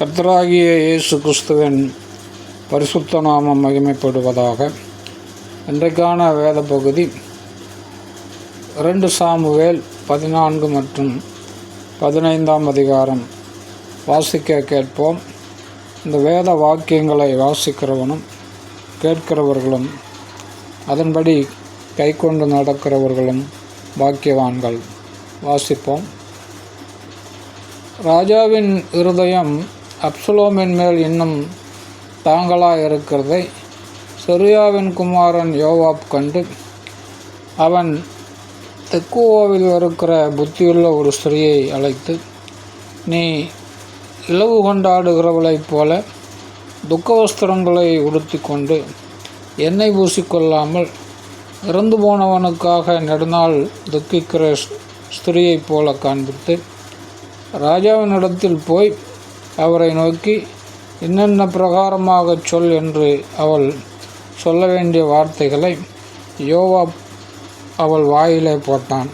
கர்த்தராகிய இயேசு கிறிஸ்துவின் பரிசுத்த நாமம் மகிமைப்படுவதாக இன்றைக்கான வேத பகுதி ரெண்டு சாமுவேல் பதினான்கு மற்றும் பதினைந்தாம் அதிகாரம். வாசிக்க கேட்போம். இந்த வேத வாக்கியங்களை வாசிக்கிறவனும் கேட்கிறவர்களும் அதன்படி கைக்கொண்டு நடக்கிறவர்களும் பாக்கியவான்கள். வாசிப்போம். ராஜாவின் இருதயம் அப்சலோமின் மேல் இன்னும் தாங்களாக இருக்கிறதை செரியாவின் குமாரன் யோவாப் கண்டு அவன் தெக்குவோவில் இருக்கிற புத்தியுள்ள ஒரு ஸ்திரியை அழைத்து நீ இலவு கொண்டாடுகிறவளைப் போல துக்கவஸ்திரங்களை உடுத்தி கொண்டு எண்ணெய் பூசிக்கொள்ளாமல் இறந்து போனவனுக்காக நெடுநாள் துக்கிக்கிற ஸ்திரியைப் போல காண்பித்து ராஜாவினிடத்தில் போய் அவரை நோக்கி என்னென்ன பிரகாரமாகச் சொல் என்று அவள் சொல்ல வேண்டிய வார்த்தைகளை யோவா அவள் வாயிலே போட்டான்.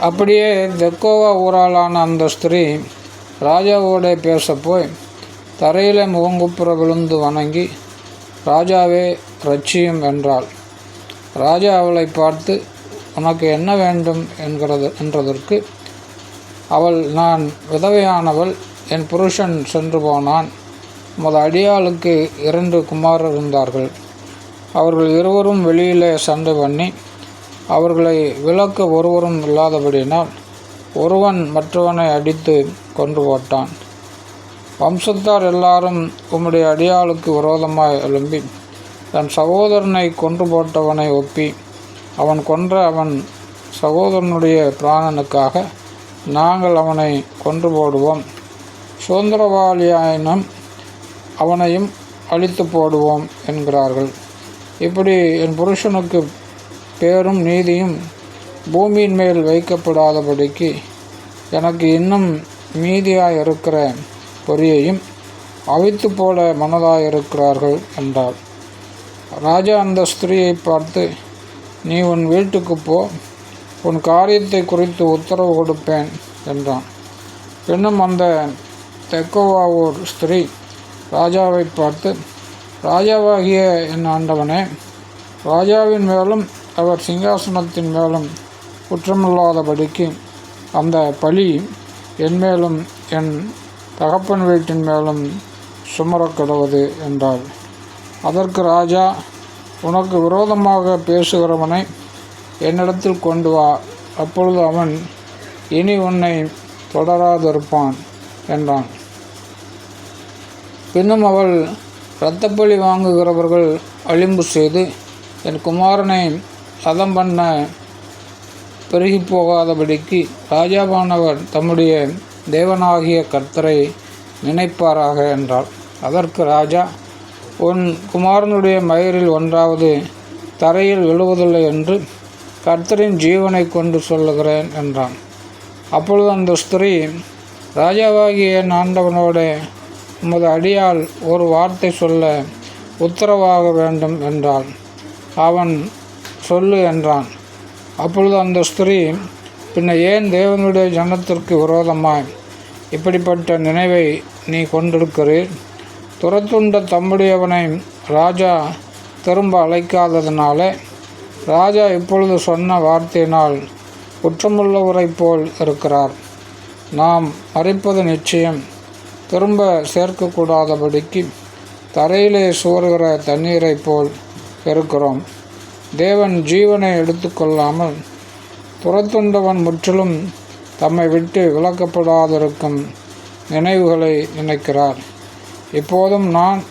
அப்படியே தெக்கோவா ஊராளான அந்த ஸ்திரீ ராஜாவோட பேசப்போய் தரையில் முகங்குப்புற விழுந்து வணங்கி ராஜாவே ரட்சியும் என்றாள். ராஜா அவளை பார்த்து உனக்கு என்ன வேண்டும்? என்கிறது என்றதற்கு அவள் நான் விதவையானவள் என் புருஷன் சென்று போனான். உமது அடியாளுக்கு இரண்டு குமாரர் இருந்தார்கள். அவர்கள் இருவரும் வெளியிலே சண்டை பண்ணி அவர்களை விலக்க ஒருவரும் இல்லாதபடியினால் ஒருவன் மற்றவனை அடித்து கொன்று போட்டான். வம்சத்தார் எல்லாரும் உம்முடைய அடியாளுக்கு விரோதமாக எழும்பி தன் சகோதரனை கொன்று போட்டவனை ஒப்பி அவன் கொன்ற அவன் சகோதரனுடைய பிராணனுக்காக நாங்கள் அவனை கொன்று போடுவோம். சுதந்திரவாளியாயினும் அவனையும் அழித்து போடுவோம் என்கிறார்கள். இப்படி என் புருஷனுக்கு பேரும் நீதியும் பூமியின் மேல் வைக்கப்படாதபடிக்கு எனக்கு இன்னும் மீதியாக இருக்கிற பொறியையும் அவித்து போட மனதாக இருக்கிறார்கள் என்றார் ராஜா அந்த ஸ்திரீயை பார்த்து நீ உன் வீட்டுக்கு போ உன் காரியத்தை குறித்து உத்தரவு கொடுப்பேன் என்றான். இன்னும் அந்த தெக்கோவாவூர் ஸ்திரீ ராஜாவை பார்த்து ராஜாவாகிய என் ஆண்டவனே ராஜாவின் மேலும் அவர் சிங்காசனத்தின் மேலும் குற்றமில்லாதபடிக்கு அந்த பழி என் மேலும் என் தகப்பன் வீட்டின் மேலும் சுமரக்கிடுவது என்றாள். அதற்கு ராஜா உனக்கு விரோதமாக பேசுகிறவனை என்னிடத்தில் கொண்டு வா. அப்பொழுது அவன் இனி உன்னை தொடராதிருப்பான். என்றான். பின்னும் அவள் இரத்தப்பழி வாங்குகிறவர்கள் அழிம்பு செய்து என் குமாரனை சதம் பண்ண பெருகி போகாதபடிக்கு ராஜாவானவர் தம்முடைய தேவனாகிய கர்த்தரை நினைப்பாராக என்றாள். அதற்கு ராஜா உன் குமாரனுடைய மயிரில் ஒன்றாவது தரையில் விழுவதில்லை என்று கர்த்தரின் ஜீவனை கொண்டு சொல்லுகிறேன் என்றான். அப்பொழுது அந்த ஸ்திரீ ராஜாவாகிய ஆண்டவனோட உமது அடியால் ஒரு வார்த்தை சொல்ல உத்தரவாக வேண்டும் என்றாள். அவன் சொல்லு என்றான். அப்பொழுது அந்த ஸ்திரீ பின்ன ஏன் தேவனுடைய ஜனத்திற்கு விரோதமாய் இப்படிப்பட்ட நினைவை நீ கொண்டிருக்கிறீர்? துரத்துண்ட தம்முடையவனை ராஜா திரும்ப அழைக்காததினாலே ராஜா இப்பொழுது சொன்ன வார்த்தையினால் குற்றமுள்ளவரைப் போல் இருக்கிறார். நாம் மறைப்பது நிச்சயம். திரும்ப சேர்க்கக்கூடாதபடிக்கு தரையிலே சோறுகிற தண்ணீரைப் போல் இருக்கிறோம் தேவன் ஜீவனை எடுத்துக்கொள்ளாமல் துரத்துண்டவன் முற்றிலும் தம்மை விட்டு விளக்கப்படாதிருக்கும் நினைவுகளை நினைக்கிறார். இப்போதும் நான்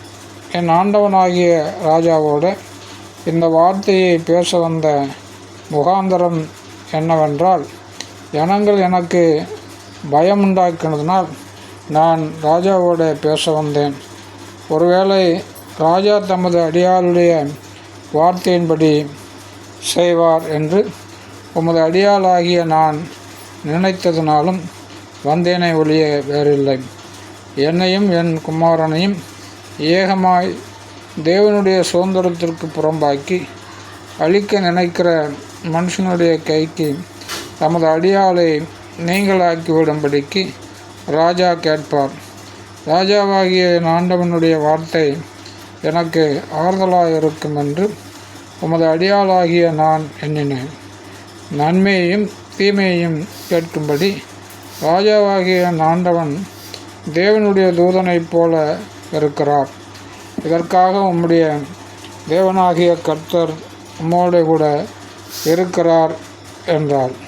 என் ஆண்டவனாகிய ராஜாவோடு இந்த வார்த்தையை பேச வந்த முகாந்தரம் என்னவென்றால் ஜனங்கள் எனக்கு பயம் உண்டாக்கினதுனால் நான் ராஜாவோட பேச வந்தேன். ஒருவேளை ராஜா தமது அடியாளுடைய வார்த்தையின்படி செய்வார் என்று உமது அடியாளாகிய நான் நினைத்ததினாலும் வந்தேனை ஒழிய வேறில்லை. என்னையும் என் குமாரனையும் ஏகமாய் தேவனுடைய சுதந்திரத்திற்கு புறம்பாக்கி அழிக்க நினைக்கிற மனுஷனுடைய கைக்கு தமது அடியாளை நீங்களாக்கி விடும்படிக்கு ராஜா கேட்பார். ராஜாவாகிய என் ஆண்டவனுடைய வார்த்தை எனக்கு ஆறுதலாக இருக்கும் என்று உமது அடியாளாகிய நான் எண்ணினேன். நன்மையையும் தீமையையும் கேட்கும்படி ராஜாவாகிய என் ஆண்டவன் தேவனுடைய தூதனைப் போல இருக்கிறார். இதற்காக உம்முடைய தேவனாகிய கர்த்தர் உம்மோடு கூட இருக்கிறார் என்றார்.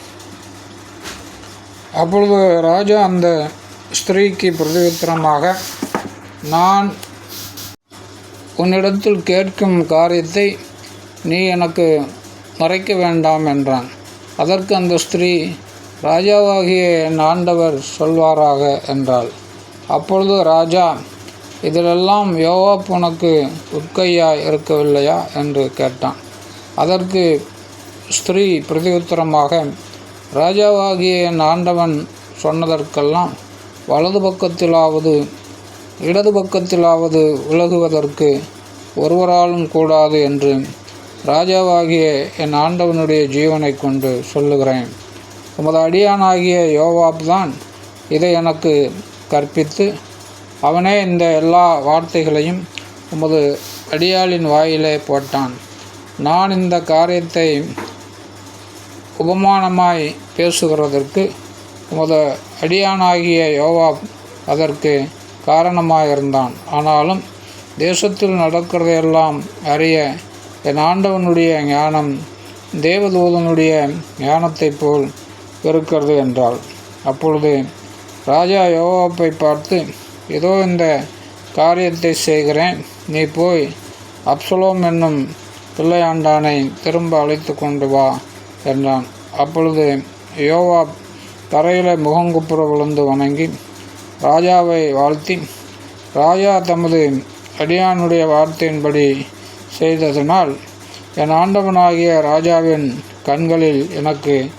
அப்பொழுது ராஜா அந்த ஸ்திரீக்கு பிரதித்திரமாக நான் உன்னிடத்தில் கேட்கும் காரியத்தை நீ எனக்கு மறைக்க வேண்டாம் என்றான். அதற்கு அந்த ஸ்திரீ ராஜாவாகிய என் ஆண்டவர் சொல்வாராக என்றாள். அப்பொழுது ராஜா இதிலெல்லாம் யோவாப் உனக்கு உட்கையா இருக்கவில்லையா? என்று கேட்டான். அதற்கு ஸ்திரீ பிரதியுத்தரமாக ராஜாவாகிய என் ஆண்டவன் சொன்னதற்கெல்லாம் வலது பக்கத்திலாவது இடது பக்கத்திலாவது விலகுவதற்கு ஒருவராலும் கூடாது என்று ராஜாவாகிய என் ஆண்டவனுடைய ஜீவனை கொண்டு சொல்லுகிறேன். உமது அடியானாகிய யோவாப் தான் இதை எனக்கு கற்பித்து அவனே இந்த எல்லா வார்த்தைகளையும் உமது அடியாளின் வாயிலே போட்டான். நான் இந்த காரியத்தை உபமானமாய் பேசுகிறதற்கு முத அடியானாகிய யோவாப் அதற்கு காரணமாயிருந்தான். ஆனாலும் தேசத்தில் நடக்கிறதையெல்லாம் அறிய என் ஆண்டவனுடைய ஞானம் தேவதூதனுடைய ஞானத்தைப் போல் இருக்கிறது என்றாள். அப்பொழுது ராஜா யோவாப்பை பார்த்து இதோ இந்த காரியத்தை செய்கிறேன். நீ போய் அப்சலோம் என்னும் பிள்ளையாண்டானை திரும்ப அழைத்து கொண்டு வா என்றான். அப்பொழுது யோவாப் தரையில் முகங்குப்புற விழுந்து வணங்கி ராஜாவை வாழ்த்தி ராஜா தமது அடியானுடைய வார்த்தையின்படி செய்ததனால் என் ஆண்டவனாகிய ராஜாவின் கண்களில் எனக்கு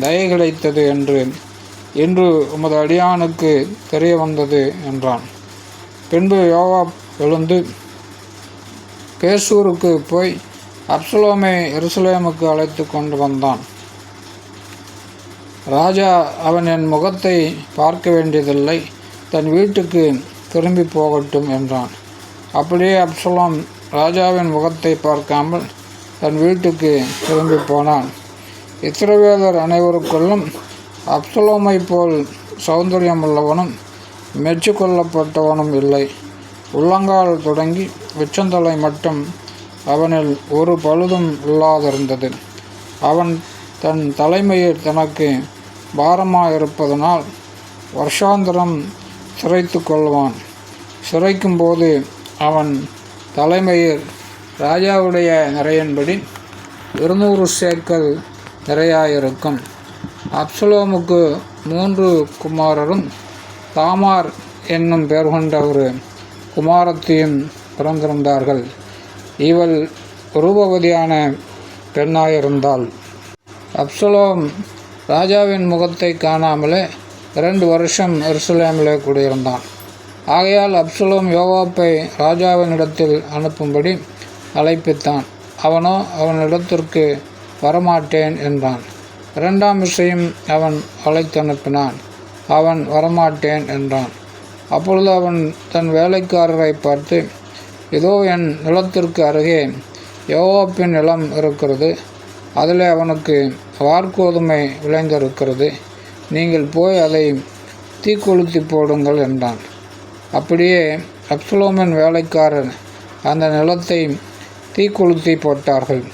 தயை கிடைத்தது என்று இன்று உமது அடியானுக்கு தெரிய வந்தது என்றான். பின்பு யோவாப் எழுந்து பேசூருக்கு போய் அப்சலோமை எருசலேமுக்கு அழைத்து கொண்டு வந்தான். ராஜா அவன் என் முகத்தை பார்க்க வேண்டியதில்லை. தன் வீட்டுக்கு திரும்பி போகட்டும் என்றான். அப்படியே அப்சலோம் ராஜாவின் முகத்தை பார்க்காமல் தன் வீட்டுக்கு திரும்பி போனான். இத்திரவேதர் அனைவருக்குள்ளும் அப்சலோமை போல் சௌந்தரியம் உள்ளவனும் மெச்சுக்கொள்ளப்பட்டவனும் இல்லை. உள்ளங்கால் தொடங்கி உச்சந்தலை மட்டும் அவனில் ஒரு பழுதும் இல்லாதிருந்தது. அவன் தன் தலைமையில் தனக்கு பாரமாயிருப்பதனால் வருஷாந்திரம் சிறைத்து கொள்வான். சிறைக்கும் போது அவன் தலைமையில் ராஜாவுடைய நிறையின்படி இருநூறு சேக்கல் நிறையாயிருக்கும். அப்சலோமுக்கு மூன்று குமாரரும் தாமார் என்னும் பெயர் கொண்ட ஒரு குமாரத்தையும் பிறந்திருந்தார்கள். இவள் ரூபவதியான பெண்ணாயிருந்தாள். அப்சலோம் ராஜாவின் முகத்தை காணாமலே இரண்டு வருஷம் எருசலேமிலே குடியிருந்தான். ஆகையால் அப்சலோம் யோவாப்பை ராஜாவினிடத்தில் அனுப்பும்படி அழைப்பித்தான். அவனோ அவனிடத்திற்கு வரமாட்டேன் என்றான். இரண்டாம் விஷயம் அவன் அழைத்து அனுப்பினான் அவன் வரமாட்டேன் என்றான். அப்பொழுது அவன் தன் வேலைக்காரரை பார்த்து இதோ என் நிலத்திற்கு அருகே யோவாப்பின் நிலம் இருக்கிறது. அதில் அவனுக்கு வார்கோதுமை விளைந்திருக்கிறது. நீங்கள் போய் அதை தீக்கொளுத்தி போடுங்கள் என்றான். அப்படியே அப்சலோமின் வேலைக்காரன் அந்த நிலத்தை தீக்கொளுத்தி போட்டார்கள்.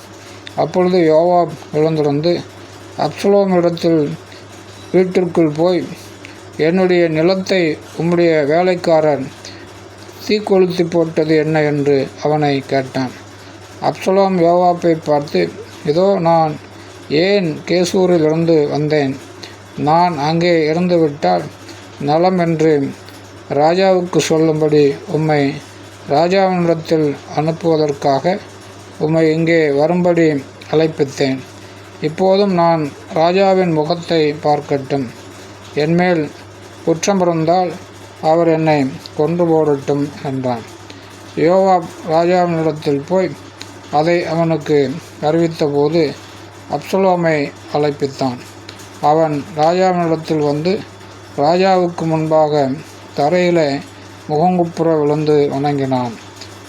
அப்பொழுது யோவாப் எழுந்திருந்து அப்சலோமிடத்தில் வீட்டிற்குள் போய் என்னுடைய நிலத்தை உம்முடைய வேலைக்காரன் தீக்கொளுத்தி போட்டது என்ன? என்று அவனை கேட்டான். அப்சலோம் யோவாப்பை பார்த்து இதோ நான் ஏன் கேசூரிலிருந்து வந்தேன்? நான் அங்கே இருந்துவிட்டால் நலம் என்று ராஜாவுக்கு சொல்லும்படி உம்மை ராஜாவினிடத்தில் அனுப்புவதற்காக உம்மை இங்கே வரும்படி அழைப்பித்தேன். இப்போதும் நான் ராஜாவின் முகத்தை பார்க்கட்டும். என்மேல் குற்றம் இருந்தால் அவர் என்னை கொன்று போடட்டும் என்றான். யோவாப் ராஜாவினிடத்தில் போய் அதை அவனுக்கு அறிவித்தபோது அப்சலோமை அழைப்பித்தான். அவன் ராஜாவினிடத்தில் வந்து ராஜாவுக்கு முன்பாக தரையிலே முகங்குப்புற விழுந்து வணங்கினான்.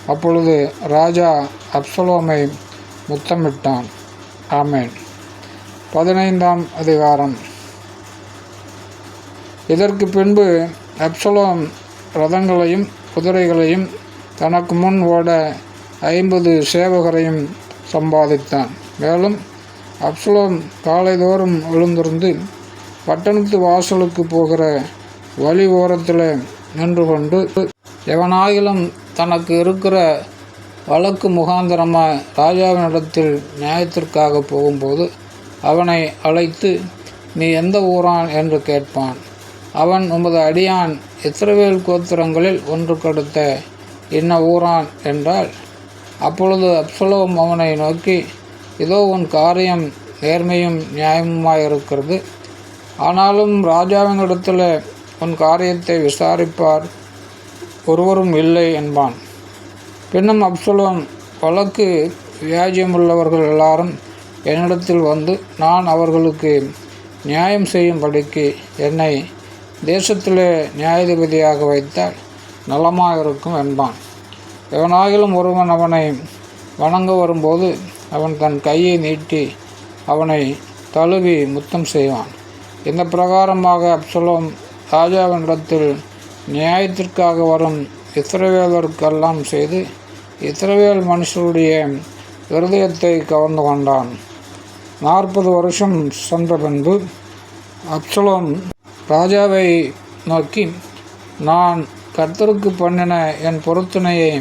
அப்பொழுது ராஜா அப்சலோமை முத்தமிட்டான். ஆமேன். பதினைந்தாம் அதிகாரம். இதற்கு பின்பு அப்சலோம் ரதங்களையும் குதிரைகளையும் தனக்கு முன் ஓட ஐம்பது சேவகரையும் சம்பாதித்தான். மேலும் அப்சலோம் காலைதோறும் எழுந்திருந்து பட்டணத்து வாசலுக்கு போகிற வழி ஓரத்தில் நின்று கொண்டு எவனாயிலும் தனக்கு இருக்கிற வழக்கு முகாந்திரமாக ராஜாவினிடத்தில் நியாயத்திற்காக போகும்போது அவனை அழைத்து நீ எந்த ஊரான்? என்று கேட்பான். அவன் உமது அடியான் இஸ்ரவேல் கோத்திரங்களில் ஒன்று கொடுத்த இன்ன ஊரான்? என்றால் அப்பொழுது அப்சலோம் அவனை நோக்கி இதோ உன் காரியம் நேர்மையும் நியாயமுமாயிருக்கிறது. ஆனாலும் ராஜாவினிடத்தில் உன் காரியத்தை விசாரிப்பார் ஒருவரும் இல்லை என்பான். பின்னும் அப்சலோம் வழக்கு வியாஜியமுள்ளவர்கள் எல்லாரும் என்னிடத்தில் வந்து நான் அவர்களுக்கு நியாயம் செய்யும்படிக்கு என்னை தேசத்திலே நியாயாதிபதியாக வைத்தால் நலமாக இருக்கும் என்பான். எவனாகிலும் ஒருவன் அவனை வணங்க வரும்போது அவன் தன் கையை நீட்டி அவனை தழுவி முத்தம் செய்வான். இந்த பிரகாரமாக அப்சலோம் ராஜாவினிடத்தில் நியாயத்திற்காக வரும் இஸ்ரவேலருக்கெல்லாம் செய்து இஸ்ரவேல் மனுஷருடைய இருதயத்தை கவர்ந்து கொண்டான். நாற்பது வருஷம் சென்ற பின்பு அப்சலோம் ராஜாவை நோக்கி நான் கர்த்தருக்கு பண்ணின என் பொருத்தனையை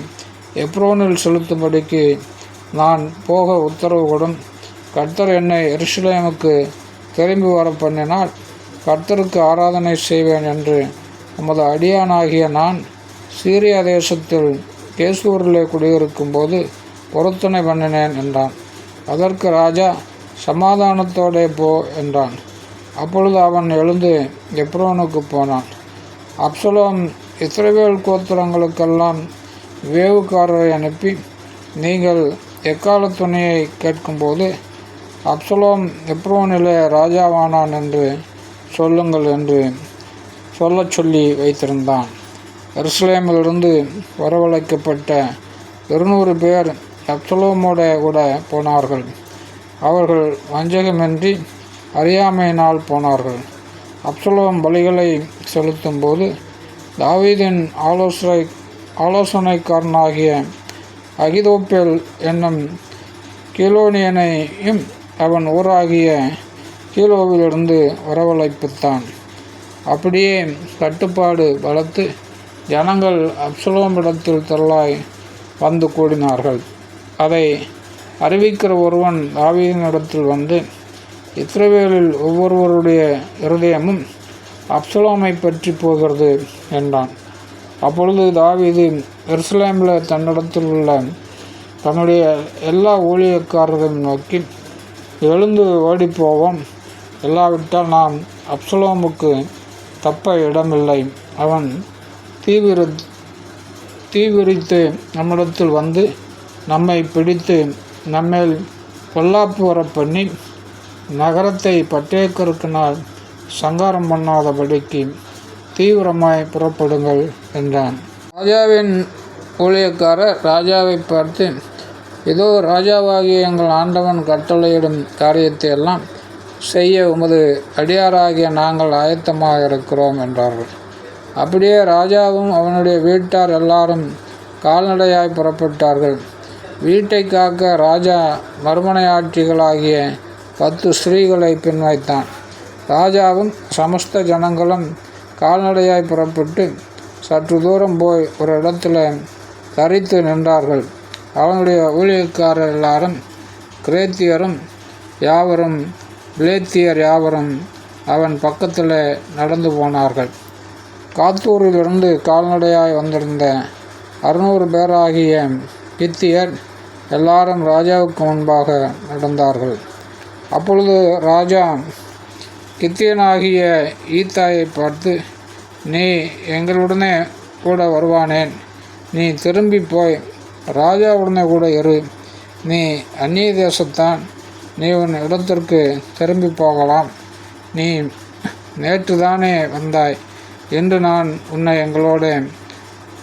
எப்ரோனில் செலுத்தும்படிக்கு நான் போக உத்தரவு கொடும் கர்த்தர் என்னை எருசலேமுக்கு திரும்பி வர பண்ணினால் கர்த்தருக்கு ஆராதனை செய்வேன் என்று நமது அடியானாகிய நான் சீரியா தேசத்தில் கேசூரிலே குடியிருக்கும் போது பொருத்தனை பண்ணினேன் என்றான். அதற்கு ராஜா சமாதானத்தோடே போ என்றான். அப்பொழுது அவன் எழுந்து எப்ரோனுக்கு போனான். அப்சலோம் இஸ்ரவேல் கோத்திரங்களுக்கெல்லாம் வேவுக்காரரை அனுப்பி நீங்கள் எக்கால துணையை கேட்கும்போது அப்சலோம் எப்ரோனிலே ராஜாவானான் என்று சொல்லுங்கள் என்று சொல்லச் சொல்லி வைத்திருந்தான். எருசலேமிலிருந்து வரவழைக்கப்பட்ட இருநூறு பேர் அப்சலோமோட கூட போனார்கள். அவர்கள் வஞ்சகமின்றி அறியாமையினால் போனார்கள். அப்சலோம் பலிகளை செலுத்தும்போது தாவீதின் ஆலோசனை ஆலோசனைக்காரனாகிய அகிதோப்பேல் என்னும் கீலோனியனையும் அவன் ஊராகிய கீலோவிலிருந்து வரவழைப்புத்தான். அப்படியே கட்டுப்பாடு வளர்த்து ஜனங்கள் அப்சலோமிடத்தில் தள்ளாய் வந்து கூடினார்கள். அதை அறிவிக்கிற ஒருவன் தாவீதினிடத்தில் வந்து இஸ்ரவேலில் ஒவ்வொருவருடைய இருதயமும் அப்சலோமை பற்றி போகிறது என்றான். அப்பொழுது தாவீது எருசலேமில் தன்னிடத்தில் உள்ள தன்னுடைய எல்லா ஊழியக்காரரையும் நோக்கி எழுந்து ஓடிப்போவோம். இல்லாவிட்டால் நாம் அப்சலோமுக்கு தப்ப இடமில்லை. அவன் தீவிர தீவிரித்து நம்மிடத்தில் வந்து நம்மை பிடித்து நம்மேல் பொல்லாப்பு வர பண்ணி நகரத்தை பட்டேக்கருக்கினால் சங்காரம் பண்ணாதபடிக்கு தீவிரமாய் புறப்படுங்கள் என்றான். ராஜாவின் ஊழியக்காரர் ராஜாவை பார்த்து இதோ ராஜாவாகிய எங்கள் ஆண்டவன் கட்டளையிடும் காரியத்தை எல்லாம் செய்ய உமது அடியாராகிய நாங்கள் ஆயத்தமாக இருக்கிறோம் என்றார்கள். அப்படியே ராஜாவும் அவனுடைய வீட்டார் எல்லாரும் கால்நடையாய் புறப்பட்டார்கள். வீட்டை காக்க ராஜா மறுமனையாட்சிகளாகிய பத்து ஸ்திரீகளை பின்வைத்தான். ராஜாவும் சமஸ்த ஜனங்களும் கால்நடையாய் புறப்பட்டு சற்று தூரம் போய் ஒரு இடத்துல தரித்து நின்றார்கள். அவனுடைய ஊழியக்காரர் எல்லாரும் கிரேத்தியரும் யாவரும் பிளேத்தியர் யாவரும் அவன் பக்கத்தில் நடந்து போனார்கள். காத்தூரிலிருந்து கால்நடையாய் வந்திருந்த அறுநூறு பேராகிய கித்தியர் எல்லாரும் ராஜாவுக்கு முன்பாக நடந்தார்கள். அப்பொழுது ராஜா கித்தியனாகிய ஈத்தாயை பார்த்து நீ எங்களுடனே கூட வருவானேன். நீ திரும்பி போய் ராஜாவுடனே கூட இரு. நீ அந்நிய தேசத்தான் நீ உன் இடத்திற்கு திரும்பி போகலாம். நீ நேற்று தானே வந்தாய். என்று நான் உன்னை எங்களோட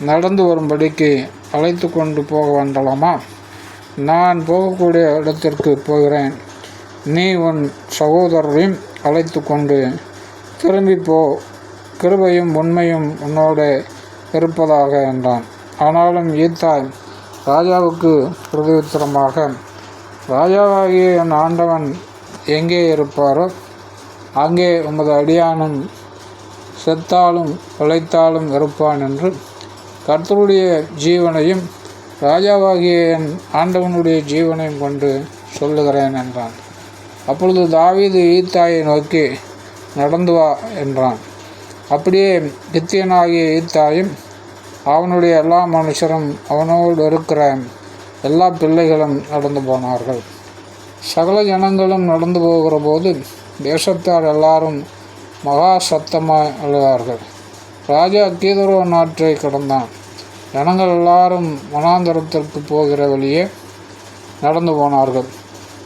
நடந்து வரும்படிக்கு அழைத்து கொண்டு போக வேண்டலாமா? நான் போகக்கூடிய இடத்திற்கு போகிறேன். நீ உன் சகோதரரையும் அழைத்து கொண்டு திரும்பிப்போ கிருபையும் உண்மையும் உன்னோடு இருப்பதாக என்றான். ஆனாலும் ஈத்தாய் ராஜாவுக்கு பிரதியுத்தரமாக ராஜாவாகிய என் ஆண்டவன் எங்கே இருப்பாரோ அங்கே உமது அடியானும் செத்தாலும் உழைத்தாலும் இருப்பான் என்று கர்த்தருடைய ஜீவனையும் ராஜாவாகிய என் ஆண்டவனுடைய ஜீவனையும் கொண்டு சொல்லுகிறேன் என்றான். அப்பொழுது தாவீது ஈத்தாயை நோக்கி நடந்து வா என்றான். அப்படியே கித்தியனாகிய ஈத்தாயும் அவனுடைய எல்லா மனுஷரும் அவனோடு இருக்கிற எல்லா பிள்ளைகளும் நடந்து போனார்கள். சகல ஜனங்களும் நடந்து போகிற போது தேசத்தார் எல்லாரும் மகா சத்தமாக அழுவார்கள் ராஜா கீதரோ நாற்றை கடந்தான். ஜனங்கள் எல்லாரும் மனாந்தரத்திற்கு போகிற வழியே நடந்து போனார்கள்.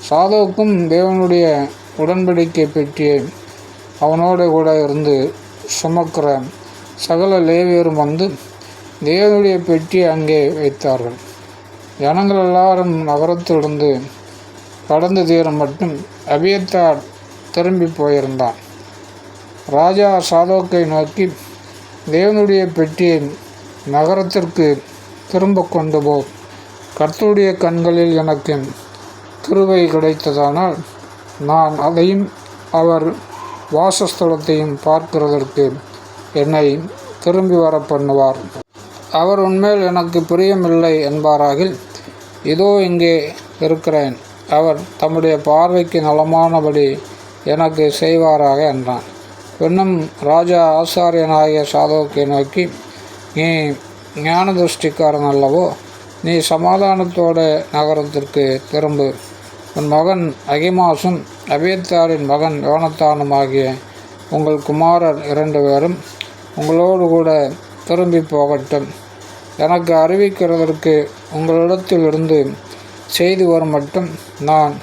சாதோக்கும் தேவனுடைய உடன்படிக்கை பெட்டியை அவனோட கூட இருந்து சுமக்கிற சகல லேவியரும் வந்து தேவனுடைய பெட்டியை அங்கே வைத்தார்கள். ஜனங்கள் எல்லாரும் நகரத்திலிருந்து கடந்து தீரம் மட்டும் அபியத்தார் திரும்பி போயிருந்தான். ராஜா சாதோக்கை நோக்கி தேவனுடைய பெட்டியை நகரத்திற்கு திரும்ப கொண்டு போ. கர்த்தருடைய கண்களில் எனக்கு கிருவை கிடைத்ததானால் நான் அதையும் அவர் வாசஸ்தலத்தையும் பார்க்கிறதற்கு என்னை திரும்பி வர பண்ணுவார். அவர் உண்மையில் எனக்கு பிரியமில்லை என்பாராகில் இதோ இங்கே இருக்கிறேன். அவர் தம்முடைய பார்வைக்கு நலமானபடி எனக்கு செய்வாராக என்றான். இன்னும் ராஜா ஆசாரியனாகிய சாதோக்கை நோக்கி நீ ஞான திருஷ்டிக்காரன் அல்லவோ? நீ சமாதானத்தோட நகரத்திற்கு திரும்பு. உன் மகன் அகிமாசும் அபியத்தாரின் மகன் யோனத்தானும் ஆகிய உங்கள் குமாரர் இரண்டு பேரும் உங்களோடு கூட திரும்பி போகட்டும். எனக்கு அறிவிக்கிறதற்கு உங்களிடத்தில் இருந்து செய்தி வரும் மட்டும் நான்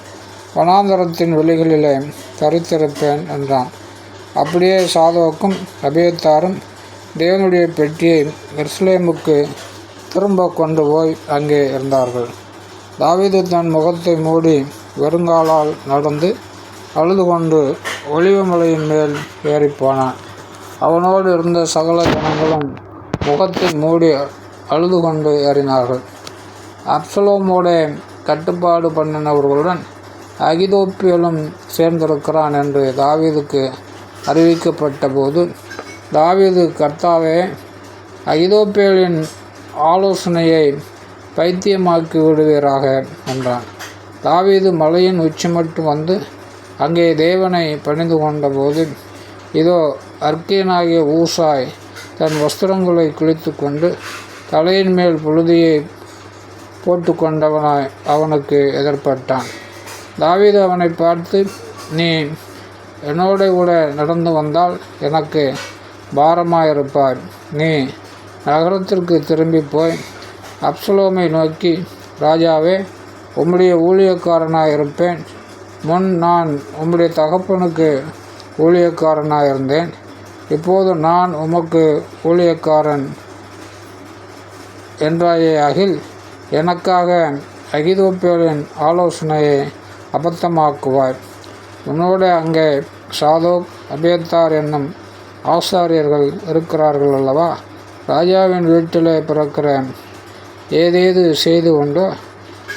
வனாந்தரத்தின் வெளிகளிலே தரித்திருப்பேன் என்றான். அப்படியே சாதோக்கும் அபியத்தாரும் தேவனுடைய பெட்டியை எர்ஸ்லேமுக்கு திரும்ப கொண்டு போய் அங்கே இருந்தார்கள். தாவீது தன் முகத்தை மூடி வெறுங்காலால் நடந்து அழுது கொண்டு ஒளிவமலையின் மேல் ஏறிப்போனான். அவனோடு இருந்த சகல ஜனங்களும் முகத்தை மூடி அழுது கொண்டு ஏறினார்கள். அப்சலோமோட கட்டுப்பாடு பண்ணினவர்களுடன் அகிதோப்பியலும் சேர்ந்திருக்கிறான் என்று தாவீதுக்கு அறிவிக்கப்பட்ட போது தாவீது கர்த்தாவே அகிதோப்பியலின் ஆலோசனையை பைத்தியமாக்கி விடுவீராக என்றான். தாவீது மலையின் உச்சி மட்டும் வந்து அங்கே தேவனை பணிந்து கொண்டபோது இதோ அர்க்கியனாகிய ஊசாய் தன் வஸ்திரங்களை குளித்து கொண்டு தலையின் மேல் புழுதியை போட்டு கொண்டவனாய் அவனுக்கு எதிர்பட்டான் தாவீது அவனை பார்த்து நீ என்னோட கூட நடந்து வந்தால் எனக்கு பாரமாயிருப்பாய். நீ நகரத்திற்கு திரும்பி போய் அப்சலோமை நோக்கி ராஜாவே உம்முடைய ஊழியக்காரனாக இருப்பேன் முன் நான் உம்முடைய தகப்பனுக்கு ஊழியக்காரனாக இருந்தேன் இப்போது நான் உமக்கு ஊழியக்காரன் என்றாயே அகில் எனக்காக அகிதோப்பேலின் ஆலோசனையை அபத்தமாக்குவார். உன்னோடு அங்கே சாதோக் அபேத்தார் என்னும் ஆசாரியர்கள் இருக்கிறார்கள் அல்லவா ராஜாவின் வீட்டிலே பிறக்கிற ஏதேது செய்து கொண்டோ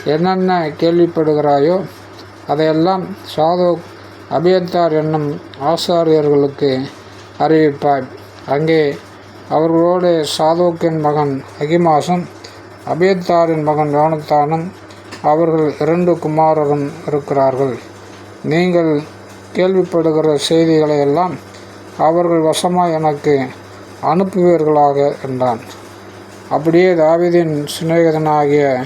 என்னென்ன கேள்விப்படுகிறாயோ அதையெல்லாம் சாதோக் அபியத்தார் என்னும் ஆசாரியர்களுக்கு அறிவிப்பாய் அங்கே அவர்களோடு சாதோக்கின் மகன் அகிமாசும் அபியத்தாரின் மகன் யோனத்தானும் அவர்கள் இரண்டு குமாரரும் இருக்கிறார்கள். நீங்கள் கேள்விப்படுகிற செய்திகளை எல்லாம் அவர்கள் வசமாக எனக்கு அனுப்புவீர்களாக என்றான். அப்படியே தாவிதின் சிநேகிதனாகிய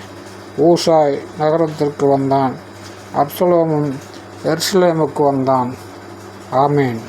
ஊசாய் நகரத்திற்கு வந்தான். அப்சலோமும் எர்ஸ்லேமுக்கு வந்தான். ஆமீன்.